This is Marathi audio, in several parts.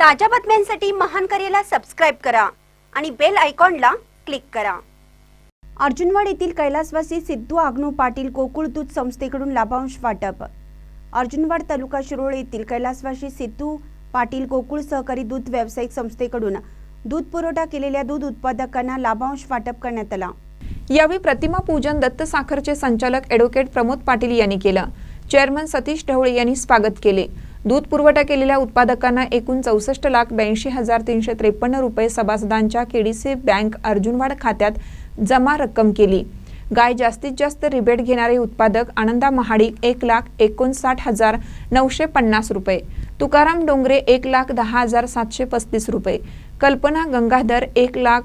ताज्या बातम्यांसाठी महान करेला सबस्क्राईब करा आणि बेल आयकॉनला क्लिक करा. अर्जुनवाड येथील कैलासवासी सिद्धू आग्नू पाटील गोकुळ दूध संस्थेकडून लाभांश वाटप. अर्जुनवाड तालुका शिरोळ येथील कैलासवासी सिद्धू पाटील गोकुळ सहकारी दूध व्यावसायिक संस्थेकडून दूध पुरवठा केलेल्या दूध उत्पादकांना लाभांश वाटप करण्यात आला. यावेळी प्रतिमा पूजन दत्त साखरचे संचालक ॲडव्होकेट प्रमोद पाटील यांनी केलं. चेअरमन सतीश ढवळे यांनी स्वागत केले. दूध पुरवठा केलेल्या उत्पादकांना एकूण चौसष्ट लाख ब्याऐंशी हजार तीनशे त्रेपन्न रुपये सभासदांच्या केडीसी बँक अर्जुनवाड खात्यात जमा रक्कम केली. गाय जास्तीत जास्त रिबेट घेणारे उत्पादक आनंदा महाडिक एक लाख एकोणसाठ हजार नऊशे पन्नास रुपये. तुकाराम डोंगरे एक लाख दहा हजार सातशे पस्तीस रुपये. कल्पना गंगाधर एक लाख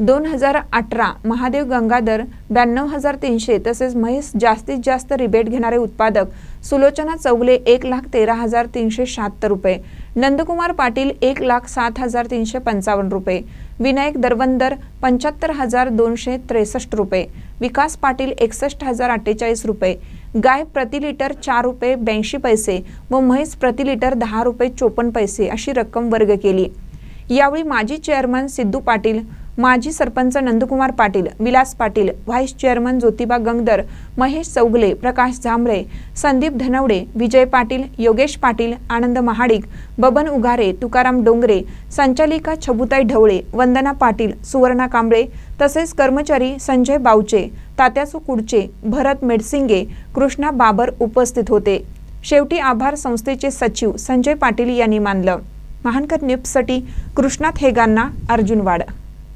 दोन हजार अठरा महादेव गंगाधर ब्याण्णव हजार तीनशे तसेच महेश जास्तीत जास्त रिबेट घेणारे उत्पादक सुलोचना चौगले एक लाख तेरा हजार तीनशे शहात्तर रुपये नंदकुमार पाटील एक लाख सात हजार तीनशे पंचावन्न रुपये विनायक दरवंदर पंच्याहत्तर हजार दोनशे त्रेसष्ट रुपये विकास पाटील एकसष्ट हजार अठ्ठेचाळीस रुपये गाय प्रति लिटर चार रुपये ब्याऐंशी पैसे व म्हैस प्रति लिटर दहा रुपये चोपन्न पैसे अशी रक्कम वर्ग केली. यावेळी माजी चेअरमन सिद्धू पाटील माजी सरपंच नंदकुमार पाटील विलास पाटील व्हाईस चेअरमन ज्योतिबा गंगदर महेश चौगले प्रकाश झांबळे संदीप धनवडे विजय पाटील योगेश पाटील आनंद महाडिक बबन उगारे तुकाराम डोंगरे संचालिका छबुताई ढवळे वंदना पाटील सुवर्णा कांबळे तसेच कर्मचारी संजय बावचे तात्यासू कुडचे भरत मेडसिंगे कृष्णा बाबर उपस्थित होते. शेवटी आभार संस्थेचे सचिव संजय पाटील यांनी मानलं. महानकर न्यूजसाठी कृष्णा थेगांना अर्जुनवाड